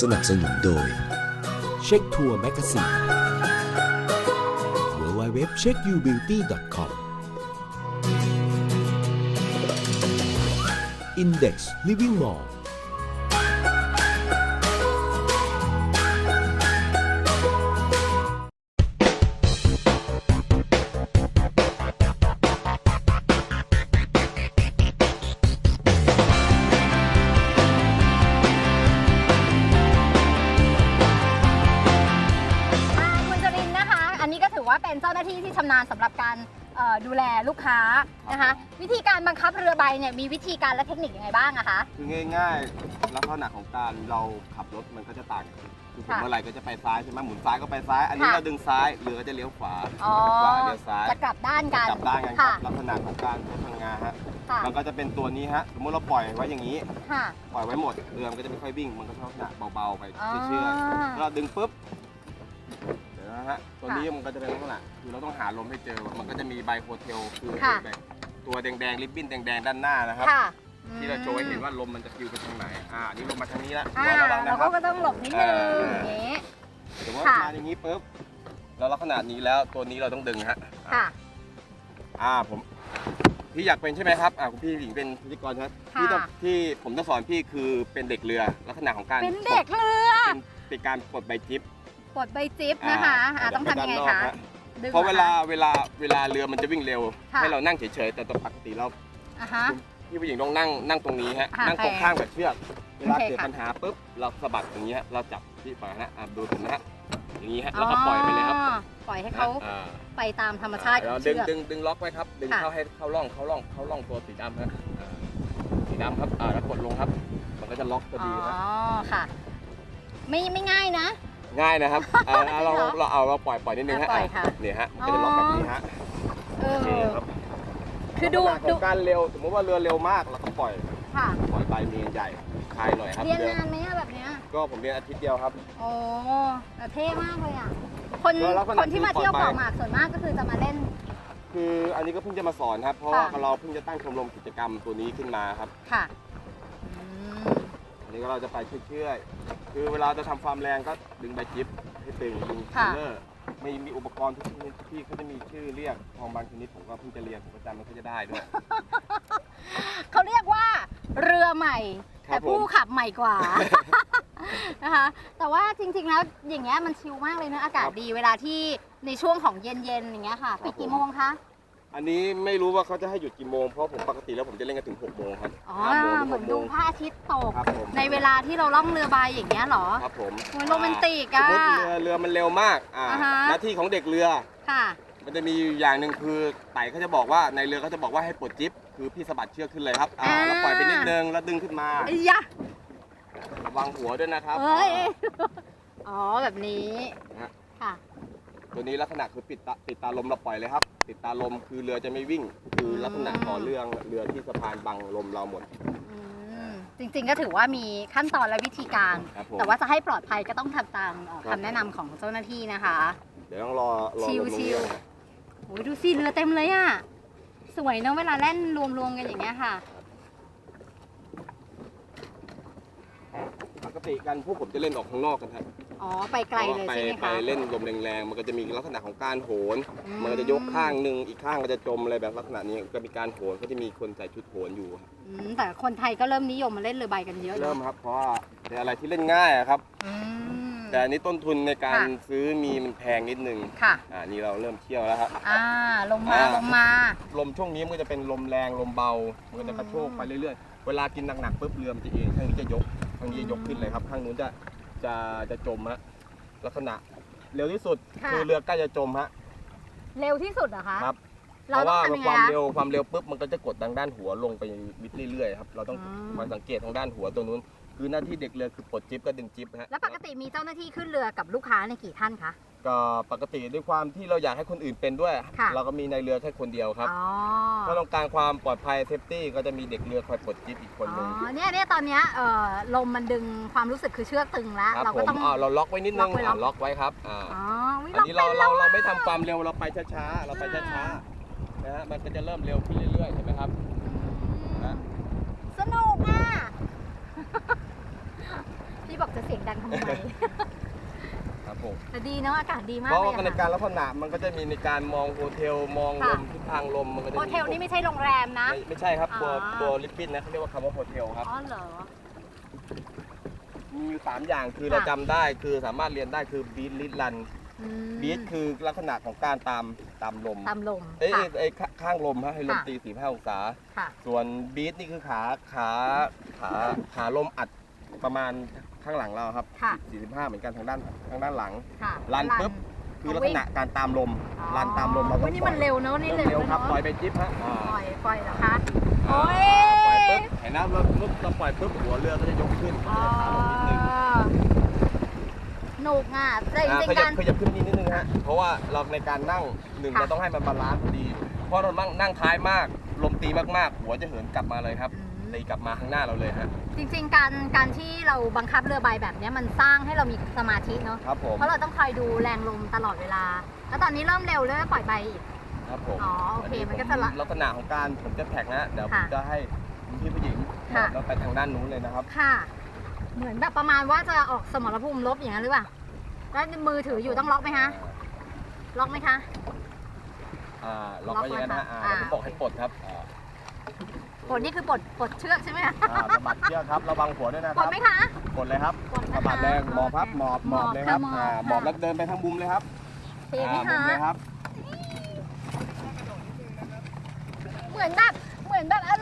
สนับสนุนโดย เช็คทัวร์แมกกาซีน w w w c h e c k y o u b e a u t y c o m Index Living Mall าเป็นเจ้าหน้าที่ที่ชำนาญสำหรับการเอ่อดูแลลูกค้านะคะ วิธีการบังคับเรือใบเนี่ยมีวิธีการและเทคนิคยังไงบ้างอะคะ คือง่ายๆลักษณะของการเราขับรถมันก็จะต่างกันคือผมค่ะเมื่อไหร่ก็จะไปซ้ายใช่ไหมหมุนซ้ายก็ไปซ้าย อันนี้ค่ะ เราดึงซ้ายเรือก็จะเลี้ยวขวาอ๋อ ขวาเลี้ยวซ้ายจะกลับด้านกันจับได้กันครัค่ะ บลักษณะของการใช้พลังงานฮะค่ะ มันก็จะเป็นตัวนี้ฮะสมมติเราปล่อยไว้อย่างนี้ ค่ะ ปล่อยไว้หมดเรือมันก็จะไม่ค่อยวิ่งมันก็ลักษณะเบาๆไปอ๋อเชื่อยๆเราดึงปุ๊บเดี๋ยว นะฮะตัวนี้มันก็จะเป็นลักษณะคือเราต้องหาลมให้เจอ มันก็จะมีใบโฮเทลคือค่ะแบบตัวแดงๆริบบิ้นแดงๆด้านหน้านะครับ ค่ะที่เราโชว์ให้เห็นว่าลมมันจะฟิวไปทางไหน อ่าอันนี้ลมมาทางนี้ละอ่าระวังนะเราครัก็บต้องหลบนิดนึงอ่าอย่างนี้ สมมติค่ะ มาอย่างนี้ปุ๊บเราลักษณะนี้แล้วตัวนี้เราต้องดึงฮะ ค่ะ อ่าผมพี่อยากเป็นใช่ไหมครับอ่าคุณพี่หญิงเป็นพิธีกรใช่ไหมค่ะ พี่ต้องที่ผมต้องสอนพี่คือเป็นเด็กเรือลักษณะของการเป็นเด็กเรือ เป็นเป็นการกดใบจิ๊บ กดใบจิ๊บนะคะอ่าต้องทำยังไงด้านนอกคะฮดึงเพราะเวหอลาคเวลาเวลาเรือมันจะวิ่งเร็วค่ะให้เรานั่งเฉยๆแต่ตัวปกติเราอ่าฮะ พี่ผู้หญิงต้องนั่งนั่งตรงนี้ฮะค่ะนั่งตรงโอเคข้างกับเชือก เวลาโอเคเกิดค่ะปัญหาปุ๊บเราสะบัดอย่างเงี้ยเราจับที่ปล่อยนะอะดูผมนะฮะอย่างงี้ฮะแล้วก็ปล่อยไปเลยครับอ๋อปล่อยให้เขาอ่าไปตามธรรมชาติขเราองดึเชืงอก ดึงดึงล็อกไว้ครับ ดึงค่ะ เข้าให้เข้าร่องเข้าร่องเข้าร่องตัวสีดำฮะอ่าสีดำครับอ่าแล้วกดลงครับ มันก็จะล็อกพออ๋ดีอฮะค่ะ ไม่ไม่ง่ายนะ ง่ายนะครับอ่าเราจริงเหรอเราเอาเราปล่อยปล่อยนิดนึงฮะอะปล่อยค่ะเนี่ยฮะมันก็จะล็อกแบบนี้ฮะเอโอเคอ ครับคือดูลักษณะขดูองการเร็วสมมติว่าเรือเร็วมากเราก็ปล่อยค่ะปล่อยใบเมนใหญ่คลายหน่อยครับเรียนเรือนานไหมอะแบบเนี้ยก็ผมเรียนอาทิตย์เดียวครับ โอ้แต่เท่มากเลยอะ คนแล้วลักษณะคนที่มาเที่ยวคือปล่อยเกาะหมากส่วนมากก็คือจะมาเล่น คืออันนี้ก็เพิ่งจะมาสอนครับ เพราะว่าค่ะ เราเพิ่งจะตั้งชมรมกิจกรรมตัวนี้ขึ้นมาครับค่ะอืมอันนี้ก็เราจะไปเชื่อยๆ คือเวลาจะทำความแรงก็ดึงใบจิ๊บให้ตึงดึงเทเลอร์ไม่มีอุปกรณ์ทุกชนิดที่เขาจะมีชื่อเรียกของบางชนิดผมก็เพิ่งจะเรียนผมก็จำไม่ค่อยจะได้ด้วย เขาเรียกว่าเรือใหม่ ครัแต่บผม ผู้ขับใหม่กว่า นะคะ แต่ว่าจริงๆแล้วอย่างเงี้ยมันชิลมากเลยนะอากาศดีเวลาที่ในช่วงของเย็นๆอย่างเงี้ยค่ะ ปิดกี่โมงคะ อันนี้ไม่รู้ว่าเขาจะให้หยุดกี่โมง เพราะผมปกติแล้วผมจะเล่นกันถึง6โมงครับอ๋อห้าโมงถึงเหมือน6โมดูง พระอาทิตย์ตก ครับผม ในเวลาที่เราล่องเรือใบอย่างเงี้ยเหรอครับผมโอ้ยโรแมนติกสมอะมติเรือเรือมันเร็วมากอ่าอ่าฮะ หน้าที่ของเด็กเรือ ค่ะ มันจะมีอยู่อย่างหนึ่งคือไต่เขาจะบอกว่าในเรือเขาจะบอกว่าให้ปลดจิ๊บคือพี่สะบัดเชือกขึ้นเลยครับอ่าอ่า แล้วปล่อยไปนิดนึงแล้วดึงขึ้นมาไอ้ยะระวังหัวด้วยนะครับ เอ้ย อ๋อแบบนี้ นะฮะ ค่ะ ตัวนี้ลักษณะคือปิดตาปิดตาลมเราปล่อยเลยครับ ปิดตาลมคือเรือจะไม่วิ่ง คือลักษณะต่อเรื่องเรือที่สะพานบังลมเราหมด อืมจริงๆก็ถือว่ามีขั้นตอนและวิธีการ ครับผมแต่ว่าจะให้ปลอดภัยก็ต้องทำตามเอ่อครับคำแนะนำของเจ้าหน้าที่นะคะ เดี๋ยวต้องรอรอลมลงชิเรือวนะโอ้ยดูสิเรือเต็มเลยอะ สวยเนอะเวลาเล่นรวมๆกันอย่างเงี้ยค่ะปก ติกันพวกผมจะเล่นออกข้างนอกกันครับอ๋อ ไปไกลเลยไปใช่ไหมไปคะ เล่นลมแรงๆ มันก็จะมีลักษณะของการโหน อืมันก็จะยกข้างหนึ่งอีกข้างก็จะจมอะไรแบบลักษณะนี้ก็มีการโหนก็จะมีคนใส่ชุดโหนอยู่ครับอืมแต่คนไทยก็เริ่มนิยมมาเล่นเรือใบกันเยอะเริ่เนาะมครับเพราะว่าเป็นอะไรที่เล่นง่ายอะครับ อืม แต่อันนี้ต้นทุนในการค่ะซื้อมีมันแพงนิดนึงค่ะ อ่านี่เราเริ่มเที่ยวแล้วครับ อ่าลงมาอ่า ลงมา ลมช่วงนี้มันก็จะเป็นลมแรงลมเบา มันก็จะกระโชกไปเรื่อยๆ เวลากินหนักๆปุ๊บเรือมันจะเองข้างนี้จะยกข้างนี้จะยกขึ้นเลยครับ ข้างนู้นจะจะจะจมฮะลักษณะเร็วที่สุดค่ะ คือเรือใกล้จะจมฮะเร็วที่สุดเหรอคะครับ เพเราราะต้องว่าทำยังคไงวามคะ เร็วความเร็วปุ๊บมันก็จะกดทางด้านหัวลงไปวิดเรื่อยๆครับเราต้องอืมมาสังเกตทางด้านหัวตรงนู้น คือหน้าที่เด็กเรือคือปลดจิ๊บก็ดึงจิ๊บฮะแล้วปกติมีเจ้าหน้าที่ขึ้นเรือกับลูกค้าในยกี่ท่านคะ ก็ปกติด้วยความที่เราอยากให้คนอื่นเป็นด้วย ค่ะ เราก็มีในเรือแค่คนเดียวครับ อ๋อถ้าต้องการความปลอดภัยเซฟตี้ก็จะมีเด็กเรือคอยปลดจิ๊บอีกคนหอ๋นึ่งอเนี่ยเนี่ยตอนเนี้ยเอ่อลมมันดึงความรู้สึกคือเชือกตึงแล้ว ครับเราผก็มต้อง อ่าเราล็อกไว้นิดนึงล็อกไว้ อ่าล็อกไว้ครับอ่าอ๋อวิอันนี้เราป็นเราแล้วเราไม่อะทำความเร็วเราไปช้าๆเราไปช้าๆนะฮะมันก็จะเริ่มเร็วขึ้นเรื่อยๆเห็นไหมครับ นะ สนุกอะ พี่บอกจะเสียงดังทำไมำไม ครับผม แต่ดีเนาะอากาศดีมากเพราะเลยว่าในอะการค่ะ ลักษณะมันก็จะมีในการมองโฮเทลมองลค่ะ มทิศทางลมมันก็จะโฮมีเทลนี่ไม่ใช่โรงแรมนะ ไม่ไม่ใช่ครับตัวอ๋อ ตัวลิปปิ้นนะเขาเรียกว่าคำว่าโฮเทลครับ อ๋อเหรอ มีอยู่สามอย่างคือค่ะเราจำได้คือสามารถเรียนได้คือบีทลิดลันอืมบีทคือลักษณะของการตามตามลมตามลมเอ้ยค่ะเอ้ยเอ้ยข้าข้างลมฮะให้ลมค่ะ ตีสี่ห้าองศา ค่ะ ส่วนบีทนี่คือขาขาขาขาลมอัดประมาณ ข้างหลังเราครับ ค่ะ45 เหมือนกันทางด้านทางด้านหลัง ค่ะลันปุ๊บ คือลักษณะการตามลม ลันตามลมเราต้โอ้อยงนี่ปล่มัอยนเร็วเนอะนี่เร็วเร็วครับเนอะปล่อยไปจิ๊บฮะอ่าปล่อยปล่อยเหรอคะอ่าโอ้ยปล่อยปุ๊บเห็นนะเราปุ๊บเราปล่อยปุ๊บหัวเรือก็จะยกขึ้นอ๋อขาลงนิดนึงหนุกอะแต่จอ่าริงขๆยักาบร ขยับขึ้นนิดนึงฮะ เพราะว่าเราในการนั่งหนึ่งค่ะ เราต้องให้มันบาลานซ์พอดี เพราะเรานั่งนั่งท้ายมาก ลมตีมากๆ หัวจะเหินกลับมาเลยครับ อืม ตีกลับมาข้างหน้าเราเลยฮะ จริงๆ การการที่เราบังคับเรือใบแบบเนี้ยมันสร้างให้เรามีสมาธิเนาะ ครับผม เพราะเราต้องคอยดูแรงลมตลอดเวลา แล้วตอนนี้เริ่มเร็วเริ่มปล่อยใบอีก ครับผมอ๋อโอเคอัมันก็จะละผมลักษณะของการผมจะแท็กนะ เดี๋ยวผมค่ะจะให้คุณพี่ผู้หญิงค่ะแล้วไปทางด้านนู้นเลยนะครับ ค่ะ เหมือนแบบประมาณว่าจะออกสมรภูมิลบอย่างนั้นหรือเปล่า แล้วมือถืออยู่ต้องล็อกไหมคะ ล็อกไหมคะ อ่าล็อกไว้อย่างนั้นฮะอ่าอ่าเดี๋ยวผมบอกให้ปลดครับอ่า ปลดนี่คือปลดปลดเชือกใช่ไหมคะอ่าสะบัดเชือกครับ ระวังหัวด้วยนะคปลรัดบไหมคะ กดเลยครับปลดนะคะสะบัดแรงหมอบครับหมอบหมอบเลยครับหมอบอ่าค่ะหมอบแล้วเดินไปทางมุมเลยครับเทไหมอ่ามุคะ มเลยครับเหมือนแบบเหมือนแบบอ